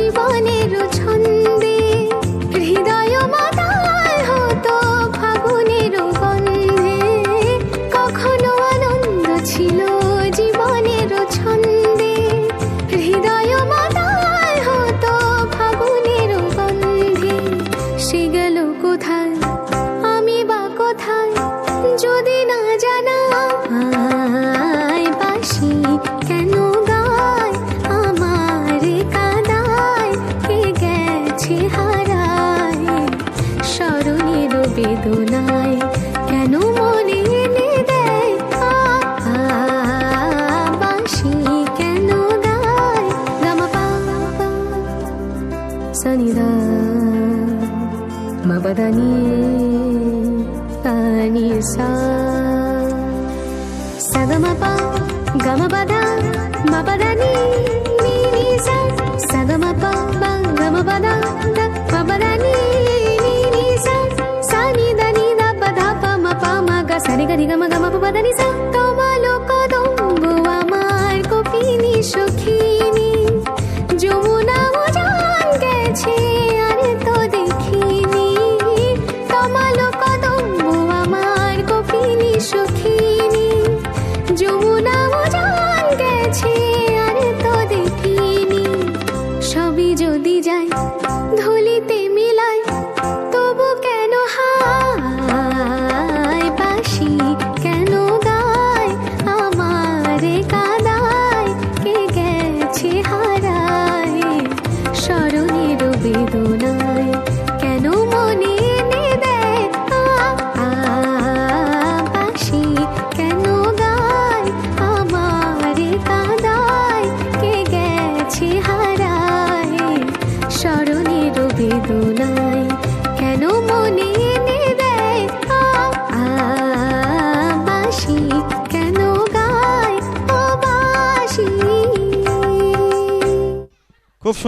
জীবনের ছন্দ। సనిదా మబదని అని సగమప గమపద మపదని సగమప గమపద మపదని సని దని పద పమ పమ గ సని గని గమ పదని సా গেছে হারায় স্মরণের বেদনায় কেন মনে এনে দেয় কেন গায় আমার কাদায়? কে গেছে হারায়? স্মরণের বেদনায় Vou